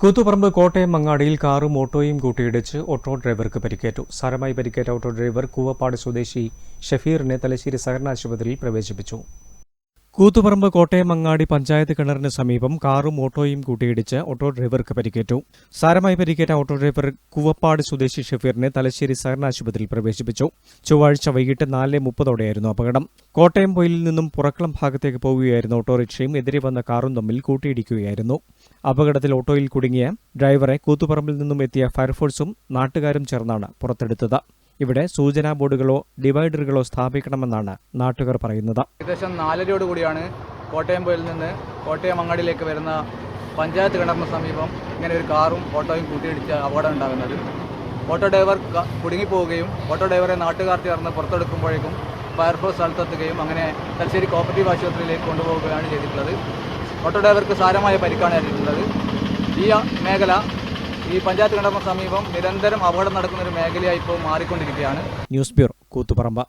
കൂത്തുപറമ്പ് കോട്ടയം മങ്ങാടിയിൽ കാറും ഓട്ടോയും കൂട്ടിയിടിച്ച് ഓട്ടോ ഡ്രൈവർക്ക് പരിക്കേറ്റു. സാരമായി പരിക്കേറ്റ ഓട്ടോ ഡ്രൈവർ കൂവപ്പാട് സ്വദേശി ഷഫീറിനെ തലശ്ശേരി സഹകരണ ആശുപത്രിയിൽ പ്രവേശിപ്പിച്ചു. കൂത്തുപറമ്പ് കോട്ടയം മങ്ങാടി പഞ്ചായത്ത് കിണറിന് സമീപം കാറും ഓട്ടോയും കൂട്ടിയിടിച്ച് ഓട്ടോ ഡ്രൈവർക്ക് പരിക്കേറ്റു. സാരമായി പരിക്കേറ്റ ഓട്ടോ ഡ്രൈവർ കുവപ്പാട് സ്വദേശി ഷഫീറിനെ തലശ്ശേരി സഹകരണ ആശുപത്രിയിൽ പ്രവേശിപ്പിച്ചു. ചൊവ്വാഴ്ച വൈകിട്ട് നാല് മുപ്പതോടെയായിരുന്നു അപകടം. കോട്ടയം പൊയിലിൽ നിന്നും പുറക്കളം ഭാഗത്തേക്ക് പോവുകയായിരുന്ന ഓട്ടോറിക്ഷയും എതിരെ വന്ന കാറും തമ്മിൽ കൂട്ടിയിടിക്കുകയായിരുന്നു. അപകടത്തിൽ ഓട്ടോയിൽ കുടുങ്ങിയ ഡ്രൈവറെ കൂത്തുപറമ്പിൽ നിന്നും എത്തിയ ഫയർഫോഴ്സും നാട്ടുകാരും ചേർന്നാണ് പുറത്തെടുത്തത്. ഇവിടെ സൂചനാ ബോർഡുകളോ ഡിവൈഡറുകളോ സ്ഥാപിക്കണമെന്നാണ് നാട്ടുകാർ പറയുന്നത്. ഏകദേശം നാലരയോട് കൂടിയാണ് കോട്ടയം പോയിൽ നിന്ന് കോട്ടയം അങ്ങാടിയിലേക്ക് വരുന്ന പഞ്ചായത്ത് കിണറിന് സമീപം ഇങ്ങനെ ഒരു കാറും ഓട്ടോയും കൂട്ടിയിടിച്ച് അപകടം ഉണ്ടാകുന്നത്. ഓട്ടോ ഡ്രൈവർ കുടുങ്ങി കുടുങ്ങിപ്പോവുകയും ഓട്ടോ ഡ്രൈവറെ നാട്ടുകാർ ചേർന്ന് പുറത്തെടുക്കുമ്പോഴേക്കും ഫയർഫോഴ്സ് സ്ഥലത്തെത്തുകയും അങ്ങനെ തലശ്ശേരി കോപ്പറേറ്റീവ് ആശുപത്രിയിലേക്ക് കൊണ്ടുപോവുകയാണ് ചെയ്തിട്ടുള്ളത്. ഓട്ടോ ഡ്രൈവർക്ക് സാരമായ പരിക്കാണ് ഏറ്റിട്ടുള്ളത് ഈ മേഖല ഈ പഞ്ചായത്ത് കിണറിന് സമീപം നിരന്തരം അപകടം നടക്കുന്ന ഒരു മേഖലയായി ഇപ്പോൾ മാറിക്കൊണ്ടിരിക്കുകയാണ്. News bureau Koothuparamba.